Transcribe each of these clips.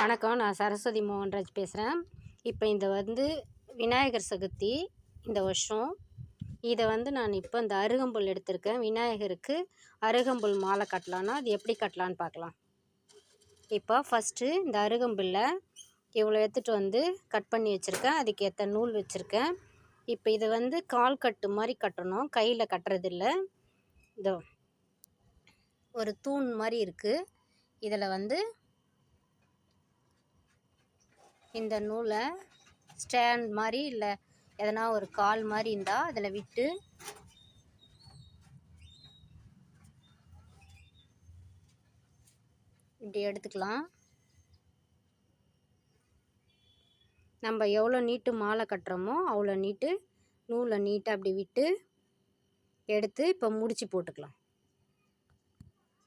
வணக்கம் நான் சரஸ்வதி மோகன்ராஜ் பேசுகிறேன் இப்போ இந்த வந்து விநாயகர் சதுர்த்தி இந்த வருஷம். இதை வந்து நான் இப்போ இந்த அருகம்புல் எடுத்திருக்கேன். விநாயகருக்கு அருகம்புல் மாலை கட்டலான்னா அது எப்படி கட்டலான்னு பார்க்கலாம். இப்போ ஃபஸ்ட்டு இந்த அருகம்புல்ல இவ்வளோ எடுத்துகிட்டு வந்து கட் பண்ணி வச்சுருக்கேன். அதுக்கு ஏற்ற நூல் வச்சுருக்கேன். இப்போ இதை வந்து கால் கட்டு மாதிரி கட்டணும். கையில் கட்டுறதில்ல. இதோ ஒரு தூண் மாதிரி இருக்குது இதில் வந்து இந்த நூலை ஸ்டாண்ட் மாதிரி இல்லை எதனா ஒரு கால் மாதிரி இருந்தால் அதில் விட்டு இப்படி எடுத்துக்கலாம். நம்ம எவ்வளோ நீட்டு மாலை கட்டுறோமோ அவ்வளோ நீட்டு நூலை நீட்டாக அப்படி விட்டு எடுத்து இப்போ முடிச்சு போட்டுக்கலாம்.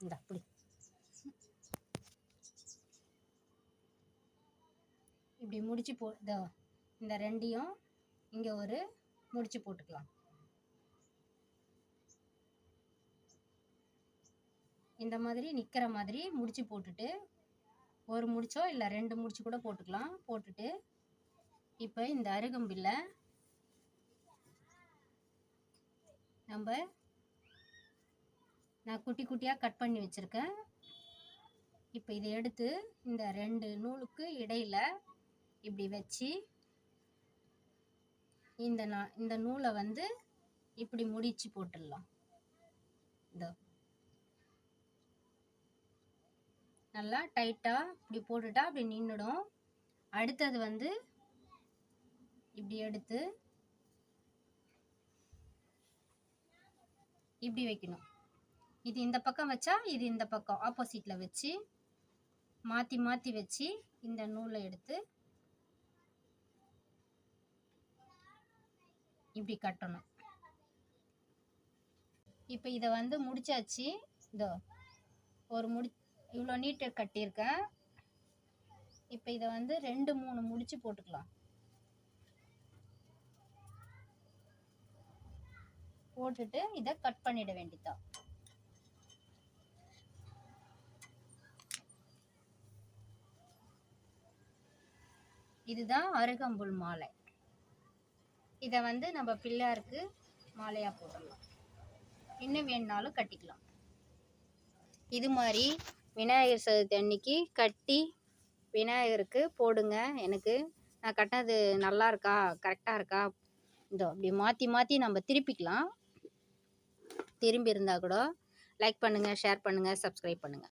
இந்த அப்படி இப்படி முடிச்சு போ இதோ இந்த ரெண்டையும் இங்கே ஒரு முடிச்சு போட்டுக்கலாம். இந்த மாதிரி நிற்கிற மாதிரி முடிச்சு போட்டுட்டு ஒரு முடிச்சோ இல்லை ரெண்டு முடிச்சு கூட போட்டுக்கலாம். போட்டுட்டு இப்போ இந்த அருகம்பில்லை நம்ம நான் குட்டி குட்டியாக கட் பண்ணி வச்சுருக்கேன். இப்போ இதை எடுத்து இந்த ரெண்டு நூலுக்கு இடையில் இப்படி வச்சு இந்த நான் இந்த நூலை வந்து இப்படி முடிச்சு போட்டுடலாம். இதோ. நல்லா டைட்டாக இப்படி போட்டுட்டா அப்படி நின்றுடும் அடுத்தது வந்து இப்படி எடுத்து இப்படி வைக்கணும். இது இந்த பக்கம் வச்சா இது இந்த பக்கம் ஆப்போசிட்டில் வச்சு மாற்றி மாற்றி வச்சு இந்த நூலை எடுத்து இப்படி கட்டணும். இப்போ இதை வந்து முடிச்சாச்சு. இதோ ஒரு முடி இவ்வளோ நீட்டு கட்டியிருக்கேன். இப்போ இதை வந்து ரெண்டு மூணு முடிச்சு போட்டுக்கலாம். போட்டுட்டு இதை கட் பண்ணிட வேண்டியதான் இதுதான் அருகம்புல் மாலை. இதை வந்து நம்ம பிள்ளையாருக்கு மாலையாக போடலாம் இன்னும் வேணுனாலும் கட்டிக்கலாம். இது மாதிரி விநாயகர் சதுர்த்தி அன்னைக்கு கட்டி விநாயகருக்கு போடுங்க. எனக்கு நான் கட்டினது நல்லா இருக்கா கரெக்டாக இருக்கா? இதோ அப்படி மாற்றி மாற்றி நம்ம திருப்பிக்கலாம். திரும்பி இருந்தால் கூட லைக் பண்ணுங்கள் ஷேர் பண்ணுங்கள் சப்ஸ்கிரைப் பண்ணுங்கள்